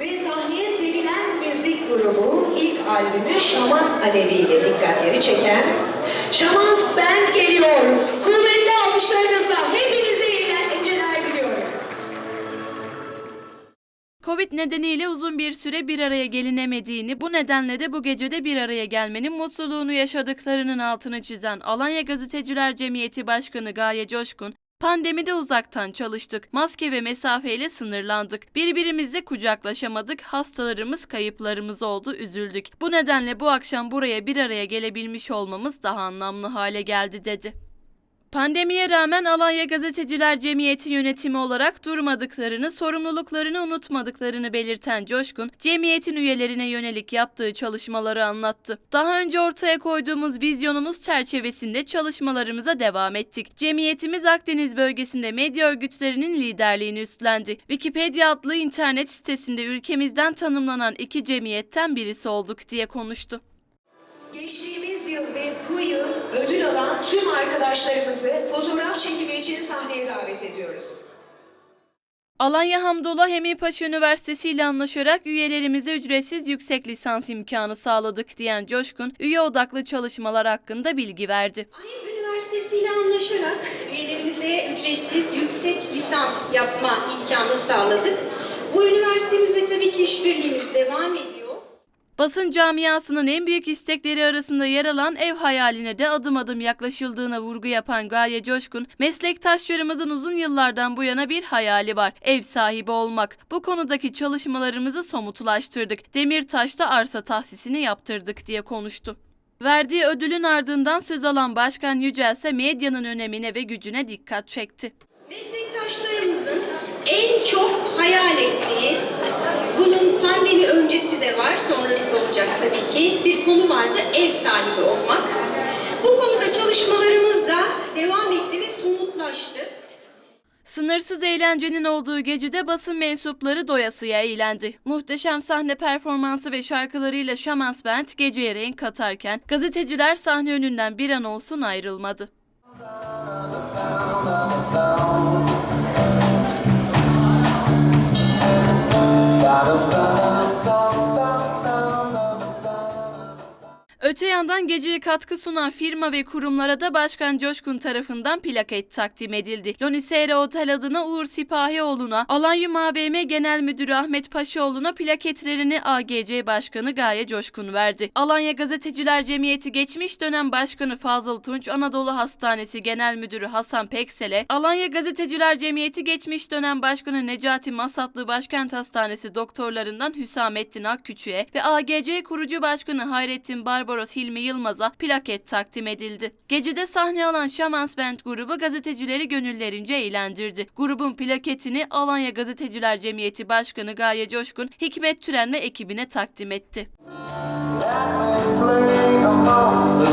Ve sahneye sevilen müzik grubu ilk albümü Şaman Alevi ile dikkatleri çeken Şaman Band geliyor. Kuvvetli alkışlarınızla hepinize iyi eğlenceler diliyorum. Covid nedeniyle uzun bir süre bir araya gelinemediğini, bu nedenle de bu gecede bir araya gelmenin mutluluğunu yaşadıklarının altını çizen Alanya Gazeteciler Cemiyeti Başkanı Gaye Coşkun, Pandemide uzaktan çalıştık. Maske ve mesafeyle sınırlandık. Birbirimizle kucaklaşamadık. Hastalarımız, kayıplarımız oldu. Üzüldük. Bu nedenle bu akşam buraya bir araya gelebilmiş olmamız daha anlamlı hale geldi dedi. Pandemiye rağmen Alanya Gazeteciler Cemiyeti yönetimi olarak durmadıklarını, sorumluluklarını unutmadıklarını belirten Coşkun, cemiyetin üyelerine yönelik yaptığı çalışmaları anlattı. Daha önce ortaya koyduğumuz vizyonumuz çerçevesinde çalışmalarımıza devam ettik. Cemiyetimiz Akdeniz bölgesinde medya örgütlerinin liderliğini üstlendi. Wikipedia adlı internet sitesinde ülkemizden tanımlanan iki cemiyetten birisi olduk diye konuştu. Geçtiğimiz yıl ve bu yıl ödül alan tüm arkadaşlarımızı fotoğraf çekimi için sahneye davet ediyoruz. Alanya Hamdullah Emirpaşa Üniversitesi ile anlaşarak üyelerimize ücretsiz yüksek lisans imkanı sağladık diyen Coşkun, üye odaklı çalışmalar hakkında bilgi verdi. AYEP Üniversitesi ile anlaşarak üyelerimize ücretsiz yüksek lisans yapma imkanı sağladık. Bu üniversitemizle tabii ki işbirliğimiz devam ediyor. Basın camiasının en büyük istekleri arasında yer alan ev hayaline de adım adım yaklaşıldığına vurgu yapan Gaye Coşkun, meslektaşlarımızın uzun yıllardan bu yana bir hayali var. Ev sahibi olmak. Bu konudaki çalışmalarımızı somutlaştırdık. Demirtaş'ta arsa tahsisini yaptırdık diye konuştu. Verdiği ödülün ardından söz alan Başkan Yücel ise medyanın önemine ve gücüne dikkat çekti. Meslektaşlarımızın en çok hayal ettiği, de var, sonrası da olacak tabii ki, bir konu vardı, ev sahibi olmak. Bu konuda çalışmalarımız da devam etti ve somutlaştı. Sınırsız eğlencenin olduğu gecede basın mensupları doyasıya eğlendi. Muhteşem sahne performansı ve şarkılarıyla Şamans Band geceye renk katarken gazeteciler sahne önünden bir an olsun ayrılmadı. Öte yandan geceye katkı sunan firma ve kurumlara da Başkan Coşkun tarafından plaket takdim edildi. Lonisera Otel adına Uğur Sipahioğlu'na, Alanyum AVM Genel Müdürü Ahmet Paşaoğlu'na plaketlerini AGC Başkanı Gaye Coşkun verdi. Alanya Gazeteciler Cemiyeti geçmiş dönem Başkanı Fazıl Tunç, Anadolu Hastanesi Genel Müdürü Hasan Peksel'e, Alanya Gazeteciler Cemiyeti geçmiş dönem Başkanı Necati Masatlı Başkent Hastanesi doktorlarından Hüsamettin Akküçü'ye ve AGC kurucu başkanı Hayrettin Barbaros Hilmi Yılmaz'a plaket takdim edildi. Gecede sahne alan Şamans Band grubu gazetecileri gönüllerince eğlendirdi. Grubun plaketini Alanya Gazeteciler Cemiyeti Başkanı Gaye Coşkun, Hikmet Türen ve ekibine takdim etti. Let me play among the.